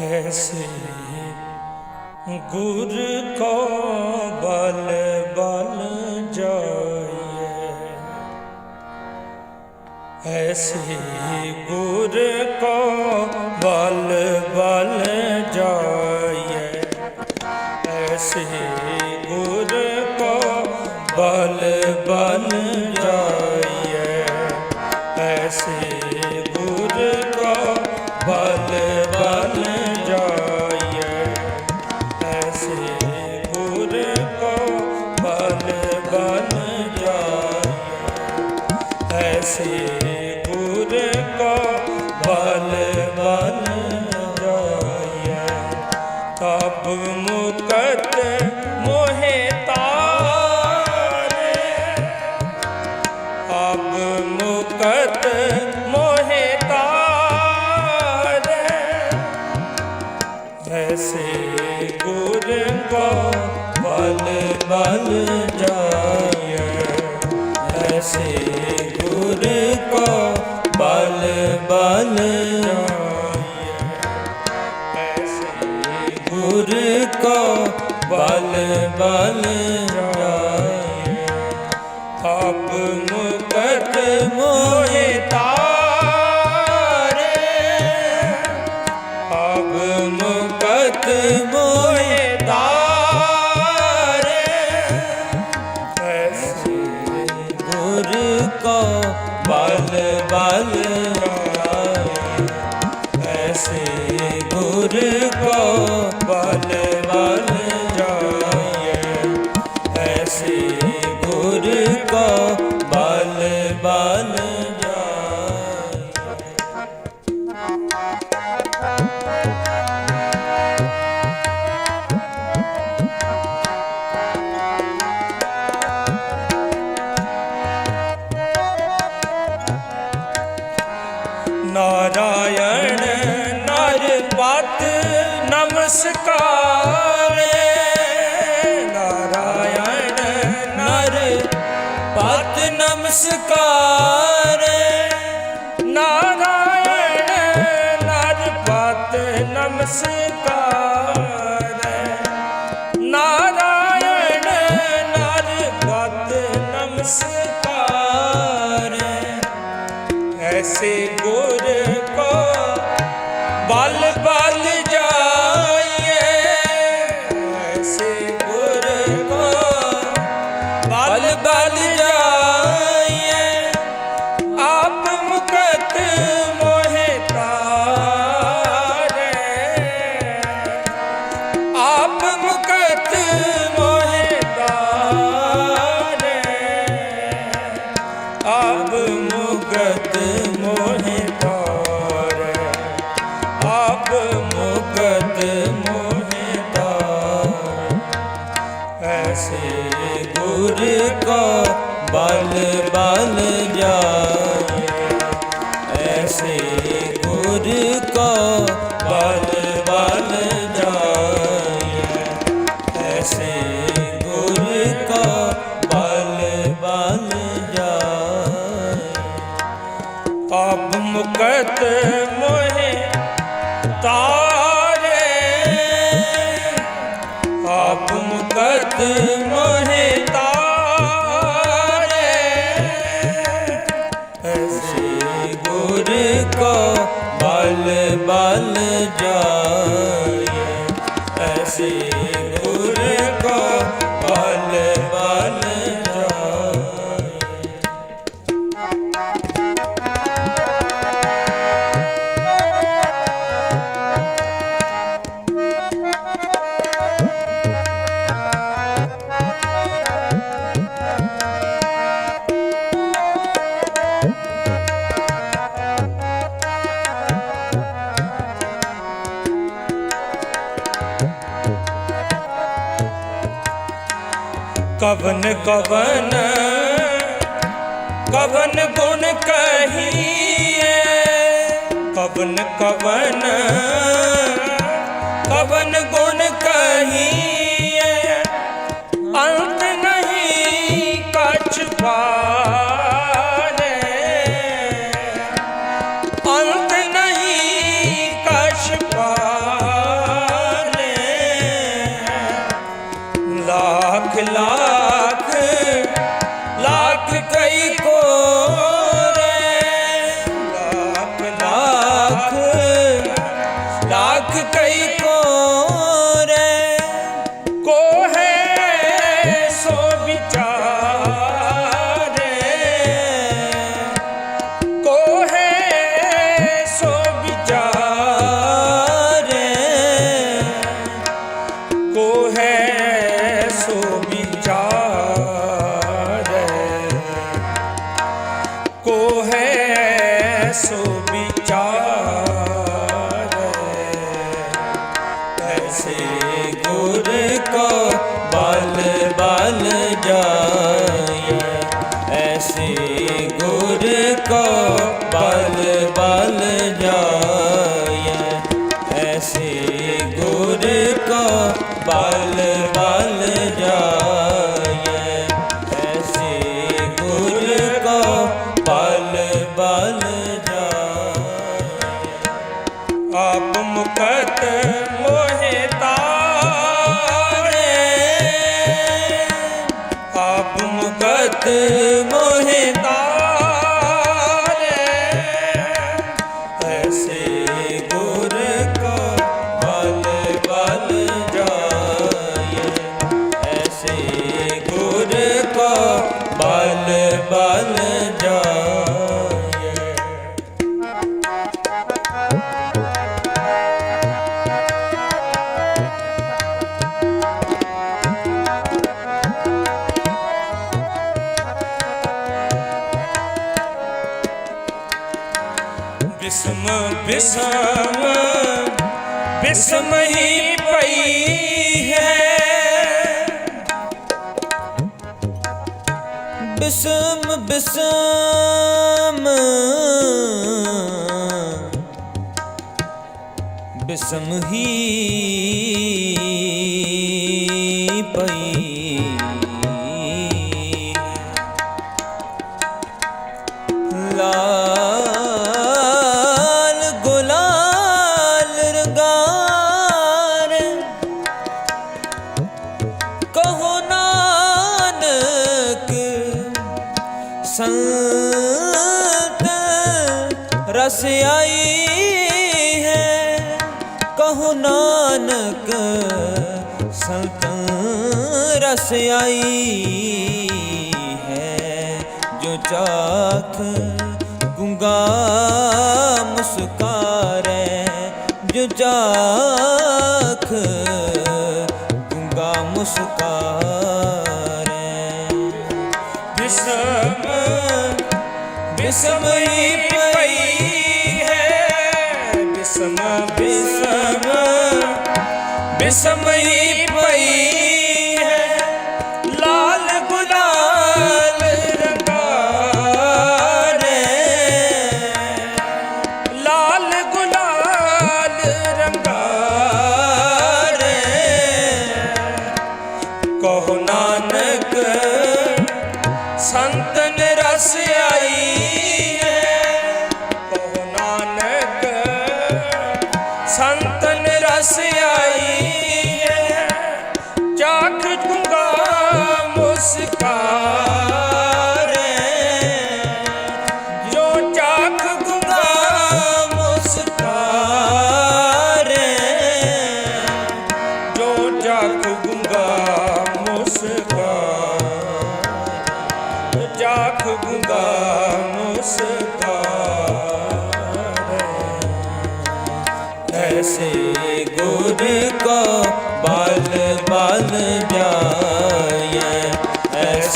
ਐਸੇ ਗੁਰ ਕੋ ਬਲ ਬਲ ਜਾਈਏ ਐਸੇ ਗੁਰ ਕੋ ਬਲ ਬਲ ਜਾਈਏ ਐਸੇ ਗੁਰ ਕੋ ਬਲ ਬਲ ਜਾਈਏ ਐਸੇ ਬਲ ਗੁਰ ਕੋ ਬਲ ਬਲ ਜਾਈਏ ਆਪ ਮੁਕਤ ਮੋਹਿ ਤਾਰੇ ਆਪ ਮੁਕਤ ਮੋਹਿ ਤਾਰੇ ਐਸੇ ਗੁਰ ਕੋ ਬਲ ਬਲ ਨਮਸਕਾਰੇ। ਮੁਕਤ ਮੋਹਿ ਤਾਰੇ ਐਸੇ ਗੁਰ ਕੋ ਬਲ ਬਲ ਜਾਏ। ਐਸੇ ਗੁਰ ਕੋ ਬਲ ਬਲ ਜਾਏ। ਐਸੇ ਗੁਰ ਕੋ ਬਲ ਬਲ ਜਾਏ। ਆਪ ਮੁਕਤ ਕੋ ਬਲ ਬਲ ਜਾਏ। ਐਸੇ ਕਵਨ ਕਵਨ ਕਵਨ ਗੁਣ ਕਹੀਏ ਕਵਨ ਕਵਨ ਹੈ ਸੋ ਵਿਚਾਰ ਆਪ ਮੁਕਤ ਬਿਸਮ ਬਿਸਮ ਬਿਸਮ ਹੀ ਪਈ ਹੈ। ਬਿਸਮ ਬਿਸਮ ਬਿਸਮ ਹੀ ਰਸ ਆਈ ਹੈ। ਕਹੋ ਨਾਨਕ, ਸੰਤ ਰਸ ਆਈ ਹੈ। ਜੋ ਚਾਖ ਗੁੰਗਾ ਮੁਸਕਾਰੇ, ਜੋ ਚਾਖ ਗੁੰਗਾ ਮੁਸਕਾਰੇ। ਬਿਸਮ ਬਿਸਮ ਮੁਸਕਾਰੇ। ਜੋ ਚਾਖ ਗੁੰਗਾ ਮੁਸਕਾਰੇ।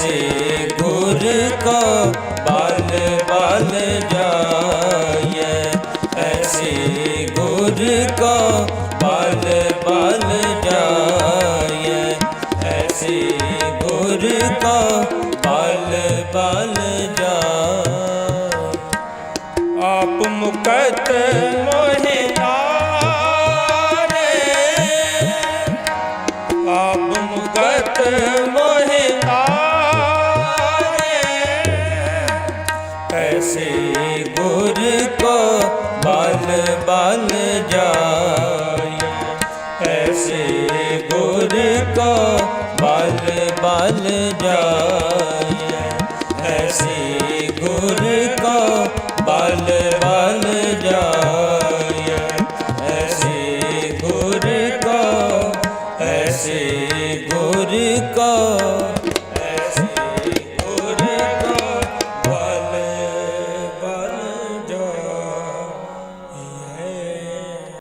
ਐਸੇ ਗੁਰ ਕੋ ਬਲ ਬਲ ਜਾਏ ਐਸੇ ਗੁਰ ਕੋ ਬਲ ਬਲ ਜਾਏ ਐਸੇ ਗੁਰ ਕੋ ਬਲ ਬਲ ਜਾਏ ਆਪ ਮੁਕਤ ਮੋਹਿ ਬਲ ਐਸੇ ਗੁਰ ਕੋ ਬਲ ਬਲ ਜਾਏ